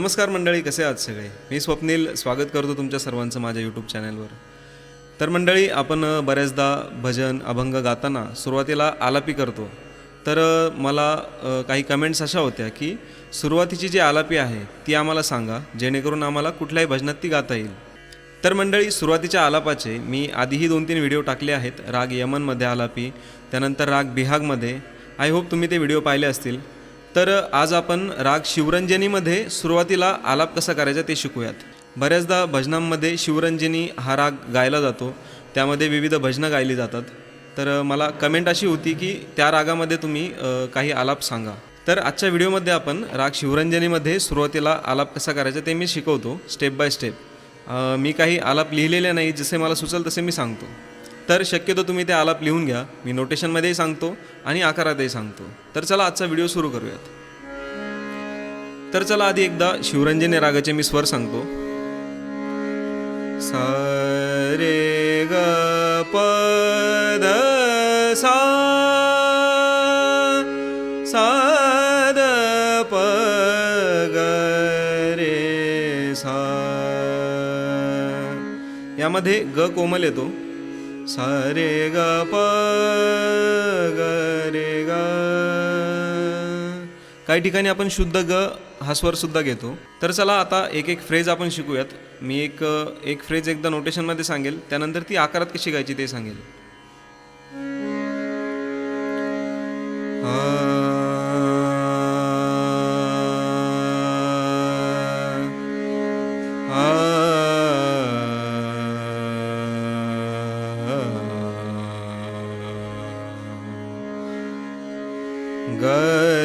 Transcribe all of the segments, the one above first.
नमस्कार मंडळी कसे आहात सगळे? मी स्वप्नील स्वागत करतो तुमच्या सर्वांचं माझ्या यूट्यूब चॅनलवर तर मंडळी आपण बऱ्याचदा भजन अभंग गाताना सुरुवातीला आलापी करतो. तर मला काही कमेंट्स अशा होत्या की सुरुवातीची जी आलापी आहे ती आम्हाला सांगा जेणेकरून आम्हाला कुठल्याही भजनात ती गाता येईल. तर मंडळी सुरुवातीच्या आलापाचे मी आधीही दोन तीन व्हिडिओ टाकले आहेत. राग यमनमध्ये आलापी त्यानंतर राग बिहागमध्ये. आय होप तुम्ही ते व्हिडिओ पाहिले असतील. तर आज आपण राग शिवरंजनीमध्ये सुरुवातीला आलाप कसा करायचा ते शिकूयात. बऱ्याचदा भजनांमध्ये शिवरंजनी हा राग गायला जातो त्यामध्ये विविध भजनं गायली जातात. तर मला कमेंट अशी होती की त्या रागामध्ये तुम्ही काही आलाप सांगा. तर आजच्या व्हिडिओमध्ये आपण राग शिवरंजनीमध्ये सुरुवातीला आलाप कसा करायचा ते मी शिकवतो स्टेप बाय स्टेप मी काही आलाप लिहिलेले नाही जसे मला सुचल तसे मी सांगतो. तर शक्यतो तुम्ही ते आलाप लिहून घ्या. मी नोटेशनमध्येही सांगतो आणि आकारातही सांगतो. तर चला आजचा व्हिडिओ सुरू करूयात. तर चला आधी एकदा शिवरंजनी रागाचे मी स्वर सांगतो. सा रे ग प ध सा सा द प ग रे सा. यामध्ये ग कोमल येतो. सारे ग प ग. रे ग काही ठिकाणी आपण शुद्ध ग हा स्वर सुद्धा घेतो. तर चला आता एक एक फ्रेज आपण शिकूयात. मी एक एक फ्रेज एकदा नोटेशनमध्ये सांगेल त्यानंतर ती आकारात कशी गायची ते सांगेल.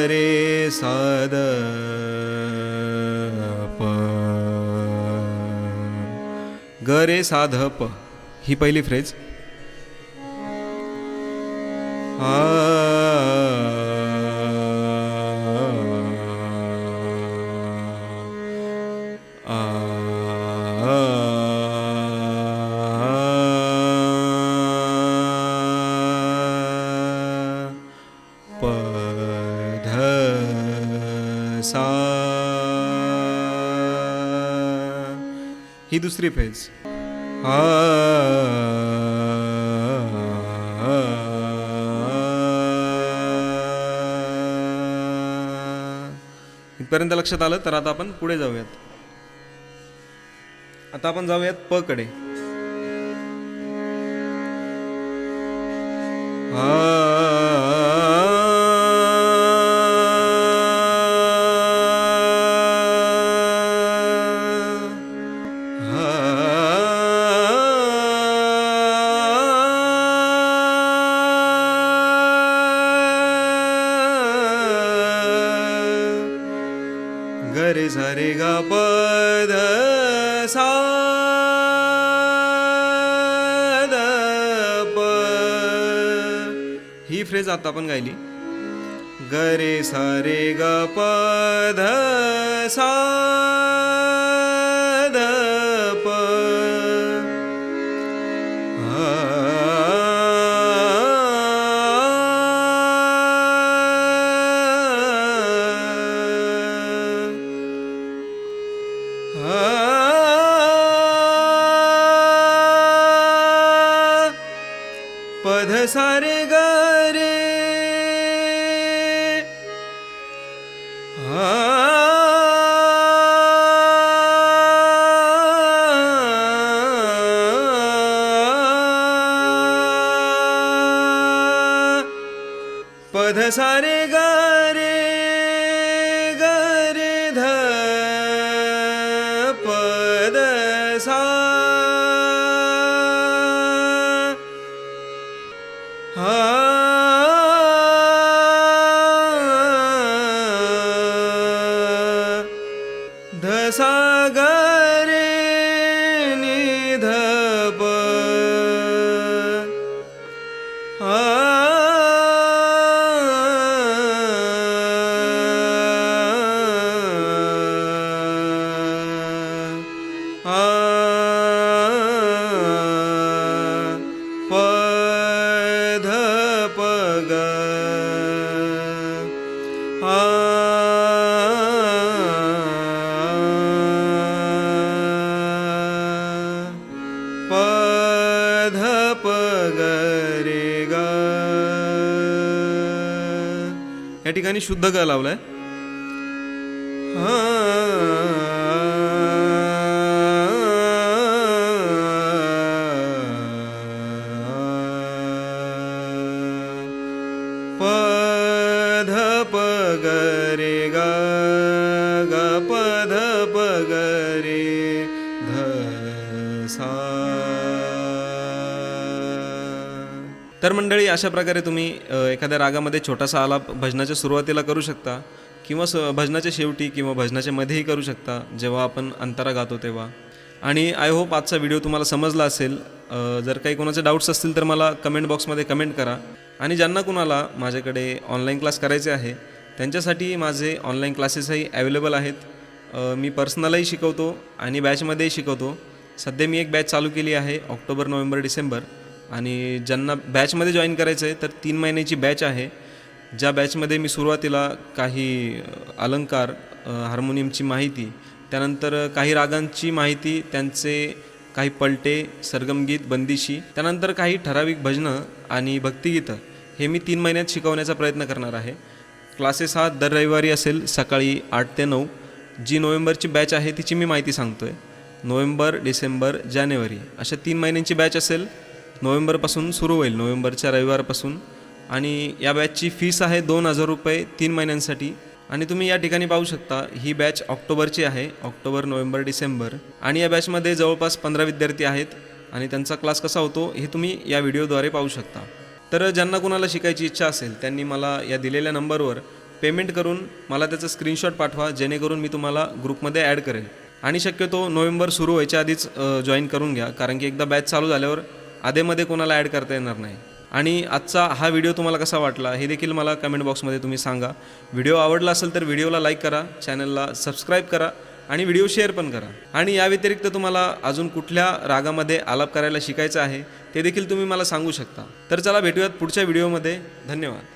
रे साद प. ग रे साध प. ही पहिली फ्रेज आ सा। ही दुसरी फेज. आ इथपर्यंत लक्षात आलं तर आता आपण पुढे जाऊयात. आता आपण जाऊयात प कडे. रे सारे गा प ध सा द प. ही फ्रेज आता आपण गायली. गरे सारे ग प ध सा पधसारि पद सारे गा ध प ग. रे ग या ठिकाणी शुद्ध ग लावलाय. प ध प रे ध ध सा. तर मंडळी अशा प्रकारे तुम्ही एखाद्या रागामध्ये छोटासा आलाप भजनाच्या सुरुवातीला करू शकता किंवा स भजनाच्या शेवटी किंवा भजनाच्या मध्येही करू शकता जेव्हा आपण अंतारा गातो तेव्हा. आणि आय होप आजचा व्हिडिओ तुम्हाला समजला असेल. जर काही कोणाचे डाऊट्स असतील तर मला कमेंट बॉक्समध्ये कमेंट करा. आणि ज्यांना कुणाला माझ्याकडे ऑनलाईन क्लास करायचे आहे त्यांच्यासाठी माझे ऑनलाईन क्लासेसही अवेलेबल आहेत. मी पर्सनलही शिकवतो आणि बॅचमध्येही शिकवतो. सध्या मी एक बॅच चालू केली आहे ऑक्टोबर नोव्हेंबर डिसेंबर. आणि ज्यांना बॅचमध्ये जॉईन करायचं आहे तर तीन महिन्याची बॅच आहे. ज्या बॅचमध्ये मी सुरुवातीला काही अलंकार हार्मोनियमची माहिती त्यानंतर काही रागांची माहिती त्यांचे काही पलटे सरगमगीत बंदिशी त्यानंतर काही ठराविक भजनं आणि भक्तिगीतं हे मी तीन महिन्यात शिकवण्याचा प्रयत्न करणार आहे. क्लासेस हा दर रविवारी असेल सकाळी आठ ते नऊ. जी नोव्हेंबरची बॅच आहे तिची मी माहिती सांगतो आहे नोव्हेंबर डिसेंबर जानेवारी अशा तीन महिन्यांची बॅच असेल नोव्हेंबरपासून सुरू होईल नोव्हेंबरच्या रविवारपासून. आणि या बॅचची फीस आहे दोन हजार रुपये तीन महिन्यांसाठी. आणि तुम्ही या ठिकाणी पाहू शकता ही बॅच ऑक्टोबरची आहे ऑक्टोबर नोव्हेंबर डिसेंबर. आणि या बॅचमध्ये जवळपास पंधरा विद्यार्थी आहेत आणि त्यांचा क्लास कसा होतो हे तुम्ही या व्हिडिओद्वारे पाहू शकता. तर ज्यांना कुणाला शिकायची इच्छा असेल त्यांनी मला या दिलेल्या नंबरवर पेमेंट करून मला त्याचं स्क्रीनशॉट पाठवा जेणेकरून मी तुम्हाला ग्रुपमध्ये ॲड करेल. आणि शक्यतो नोव्हेंबर सुरू व्हायच्या आधीच जॉईन करून घ्या कारण की एकदा बॅच चालू झाल्यावर आधेमध्ये कोणाला ॲड करता येणार नाही. आणि आजचा हा व्हिडिओ तुम्हाला कसा वाटला हे देखील मला कमेंट बॉक्समध्ये तुम्ही सांगा. व्हिडिओ आवडला असेल तर व्हिडिओला लाईक करा चॅनलला सबस्क्राईब करा आणि व्हिडिओ शेअर पण करा. आणि या व्यतिरिक्त तुम्हाला अजून कुठल्या रागामध्ये आलाप करायला शिकायचं आहे ते देखील तुम्ही मला सांगू शकता. तर चला भेटूयात पुढच्या व्हिडिओमध्ये धन्यवाद.